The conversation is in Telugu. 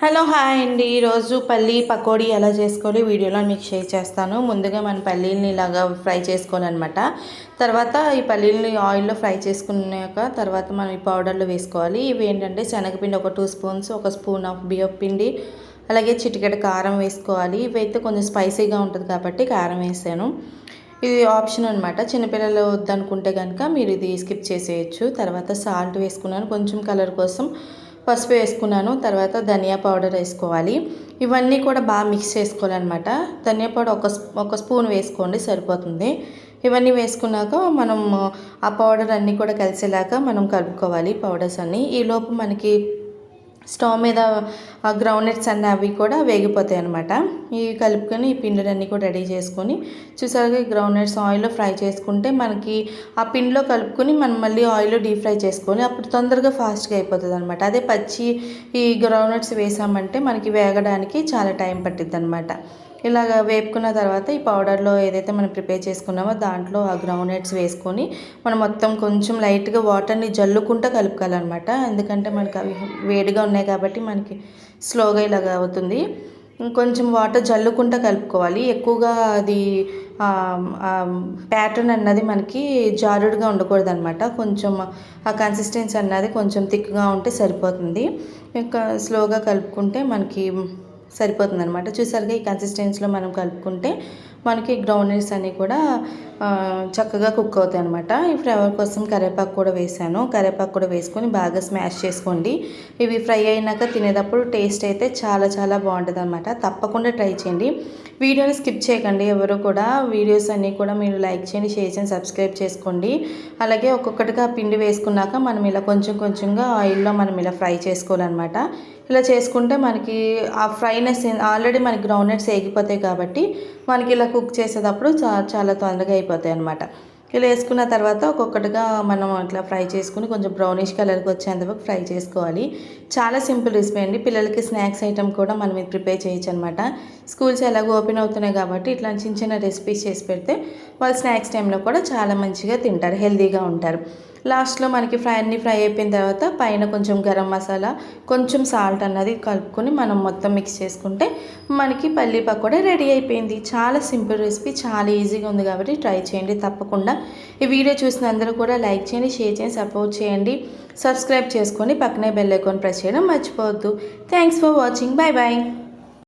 హలో హాయ్ అండి. ఈరోజు పల్లీ పకోడీ ఎలా చేసుకోవాలి వీడియోలో మీకు షేర్ చేస్తాను. ముందుగా మన పల్లీలని ఇలాగా ఫ్రై చేసుకోవాలన్నమాట. తర్వాత ఈ పల్లీలని ఆయిల్లో ఫ్రై చేసుకున్నాక తర్వాత మనం ఈ పౌడర్లో వేసుకోవాలి. ఇవి ఏంటంటే శనగపిండి ఒక టూ స్పూన్స్ ఒక స్పూన్ ఆఫ్ బియ్యం పిండి అలాగే చిటికెడ కారం వేసుకోవాలి. ఇవైతే కొంచెం స్పైసీగా ఉంటుంది కాబట్టి కారం వేసాను. ఇది ఆప్షన్ అనమాట చిన్నపిల్లలు వద్దనుకుంటే కనుక మీరు ఇది స్కిప్ చేసేయచ్చు. తర్వాత సాల్ట్ వేసుకున్నాను. కొంచెం కలర్ కోసం పసుపు వేసుకున్నాను తర్వాత ధనియా పౌడర్ వేసుకోవాలి. ఇవన్నీ కూడా బాగా మిక్స్ చేసుకోవాలన్నమాట. ధనియా పౌడర్ ఒక ఒక స్పూన్ వేసుకోండి సరిపోతుంది. ఇవన్నీ వేసుకున్నాక మనం ఆ పౌడర్ అన్నీ కూడా కలిసేలాగా మనం కలుపుకోవాలి పౌడర్స్ అన్నీ. ఈలోపు మనకి స్టవ్ మీద గ్రౌండ్ నట్స్ అన్నీ అవి కూడా వేగిపోతాయి అనమాట ఇవి కలుపుకొని ఈ పిండిలన్నీ కూడా రెడీ చేసుకొని చూసారుగా ఈ గ్రౌండ్ నట్స్ ఆయిల్లో ఫ్రై చేసుకుంటే మనకి ఆ పిండిలో కలుపుకొని మనం మళ్ళీ ఆయిల్లో డీప్ ఫ్రై చేసుకొని అప్పుడు తొందరగా ఫాస్ట్గా అయిపోతుంది అనమాట అదే పచ్చి ఈ గ్రౌండ్ నట్స్ వేసామంటే మనకి వేగడానికి చాలా టైం పట్టిద్ది అనమాట ఇలాగ వేపుకున్న తర్వాత ఈ పౌడర్లో ఏదైతే మనం ప్రిపేర్ చేసుకున్నామో దాంట్లో ఆ గ్రౌండ్ వేసుకొని మనం మొత్తం కొంచెం లైట్గా వాటర్ని జల్లుకుంటూ కలుపుకోవాలన్నమాట. ఎందుకంటే మనకి అవి వేడిగా ఉన్నాయి కాబట్టి మనకి స్లోగా ఇలాగ అవుతుంది. కొంచెం వాటర్ జల్లుకుంటూ కలుపుకోవాలి. ఎక్కువగా అది ప్యాటర్న్ అన్నది మనకి జారుడుగా ఉండకూడదు అనమాట కొంచెం ఆ కన్సిస్టెన్సీ అన్నది కొంచెం థిక్గా ఉంటే సరిపోతుంది. ఇంకా స్లోగా కలుపుకుంటే మనకి సరిపోతుంది అనమాట చూసారుగా ఈ కన్సిస్టెన్సీలో మనం కలుపుకుంటే మనకి గ్రౌండ్నట్స్ అన్నీ కూడా చక్కగా కుక్ అవుతాయి అనమాట ఈ ఫ్లేవర్ కోసం కరివేపాకు కూడా వేసాను. కరివేపాకు కూడా వేసుకొని బాగా స్మాష్ చేసుకోండి. ఇవి ఫ్రై అయినాక తినేటప్పుడు టేస్ట్ అయితే చాలా చాలా బాగుంటుంది అనమాట తప్పకుండా ట్రై చేయండి. వీడియోని స్కిప్ చేయకండి. ఎవరు కూడా వీడియోస్ అన్నీ కూడా మీరు లైక్ చేయండి షేర్ చేయండి సబ్స్క్రైబ్ చేసుకోండి. అలాగే ఒక్కొక్కటిగా పిండి వేసుకున్నాక మనం ఇలా కొంచెం కొంచెంగా ఆయిల్లో మనం ఇలా ఫ్రై చేసుకోవాలన్నమాట. ఇలా చేసుకుంటే మనకి ఆ ఫ్రైనెస్ ఆల్రెడీ మనకి గ్రౌండ్నట్స్ వేగిపోతాయి కాబట్టి మనకి ఇలా కుక్ చేసేటప్పుడు చాలా తొందరగా అయిపోతాయి అనమాట ఇలా వేసుకున్న తర్వాత ఒక్కొక్కటిగా మనం అట్లా ఫ్రై చేసుకుని కొంచెం బ్రౌనిష్ కలర్కి వచ్చేంతవరకు ఫ్రై చేసుకోవాలి. చాలా సింపుల్ రెసిపీ అండి. పిల్లలకి స్నాక్స్ ఐటమ్ కూడా మనం ఇది ప్రిపేర్ చేయొచ్చు అనమాట స్కూల్స్ ఎలాగో ఓపెన్ అవుతున్నాయి కాబట్టి ఇట్లా చిన్న చిన్న రెసిపీస్ చేసి పెడితే వాళ్ళు స్నాక్స్ టైంలో కూడా చాలా మంచిగా తింటారు హెల్తీగా ఉంటారు. లాస్ట్లో మనకి ఫ్రై అన్నీ ఫ్రై అయిపోయిన తర్వాత పైన కొంచెం గరం మసాలా కొంచెం సాల్ట్ అన్నది కలుపుకొని మనం మొత్తం మిక్స్ చేసుకుంటే మనకి పల్లీ పకోడా రెడీ అయిపోయింది. చాలా సింపుల్ రెసిపీ చాలా ఈజీగా ఉంది కాబట్టి ట్రై చేయండి తప్పకుండా. ఈ వీడియో చూసిన అందరూ కూడా లైక్ చేయండి షేర్ చేయండి సపోర్ట్ చేయండి. సబ్స్క్రైబ్ చేసుకొని పక్కనే బెల్ ఐకాన్ ప్రెస్ చేయడం మర్చిపోవద్దు. Thanks for watching bye bye